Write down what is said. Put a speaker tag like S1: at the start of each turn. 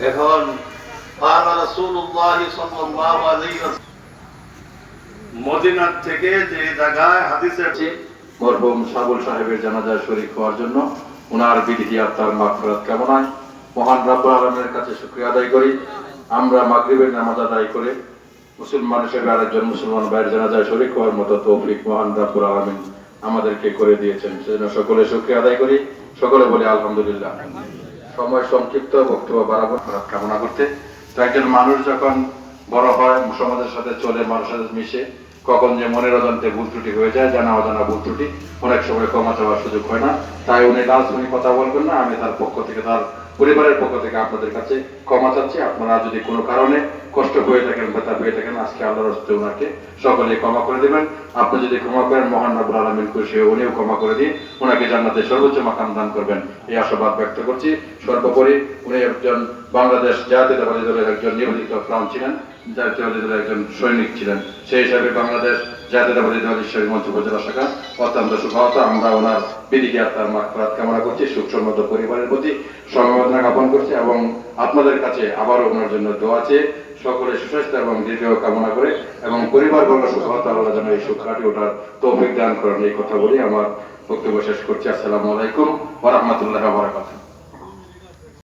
S1: এখন মদিনার থেকে যে জায়গায়
S2: মরহুম সাবুল সাহেবের শরীক হওয়ার জন্য ওনার বিধি আত্মার মাফরাত মহান রাব্বুল আলমের কাছে শুক্রিয়া আদায় করি। আমরা মাগরিবের নামাজ আদায় করে মুসলমান হিসেবে আরেকজন মুসলমান ভাইয়ের জানাজায় হওয়ার মতো তৌফিক মহান রাব্বুল আলমিন আমাদেরকে করে দিয়েছেন। সেজন্য সকলে শুক্রিয়া আদায় করি। সকলে বলি আলহামদুলিল্লাহ। সময় সংক্ষিপ্ত বক্তব্য বাড়াবো। কামনা করতে। তো একজন মানুষ যখন বড় হয়, সমাজের সাথে চলে, মানুষের সাথে মিশে, কখন যে মনের অজান্তে ভুল ত্রুটি হয়ে যায়, জানা অজানা ভুল ত্রুটি, অনেক সময় ক্ষমা চাওয়ার সুযোগ হয় না। তাই উনি লাস্ট উনি কথা বলবেন না, আমি তার পক্ষ থেকে, তার পরিবারের পক্ষ থেকে আপনাদের কাছে ক্ষমা চাচ্ছি। আপনারা যদি কোনো কারণে কষ্ট হয়ে থাকেন ব্যথা হয়ে থাকেন, আজকে আল্লাহর হস্তে ওনাকে সকলে ক্ষমা করে দেবেন। আপনি যদি ক্ষমা করেন, মহান রাবুল আলমিন খুশি হয়ে উনিও ক্ষমা করে দিয়ে ওনাকে জান্নাতে সর্বোচ্চ মাকাম দান করবেন। এই আশাবাদ ব্যক্ত করছি। সর্বোপরি উনি একজন বাংলাদেশ জাতীয়তাবাদী দলের একজন নিবেদিত প্রাণ ছিলেন জাতীয়তাবাদী দলের একজন সৈনিক ছিলেন। সেই হিসাবে বাংলাদেশ জাতীয়তাবাদী দল ঈশ্বরী মঞ্চ উপজেলা শাখা অত্যন্ত সুখাহত আমরা ওনার বিধিকে আত্মার মাকফরাত কামনা করছি। সুখ সমৃদ্ধ পরিবারের প্রতি সমবেদনা জ্ঞাপন করছি এবং আপনাদের কাছে আবারও ওনার জন্য দোয়া আছে সকলে সুস্বাস্থ্য এবং দীর্ঘ কামনা করে এবং পরিবার বর্গ সুখহত আল্লাহ যেন এই সুখ কাটি ওঠার তৌফিক দান করেন। এই কথা বলি আমার বক্তব্য শেষ করছি। আসসালামু আলাইকুম ওয়া রাহমাতুল্লাহি ওয়া বারাকাতুহু।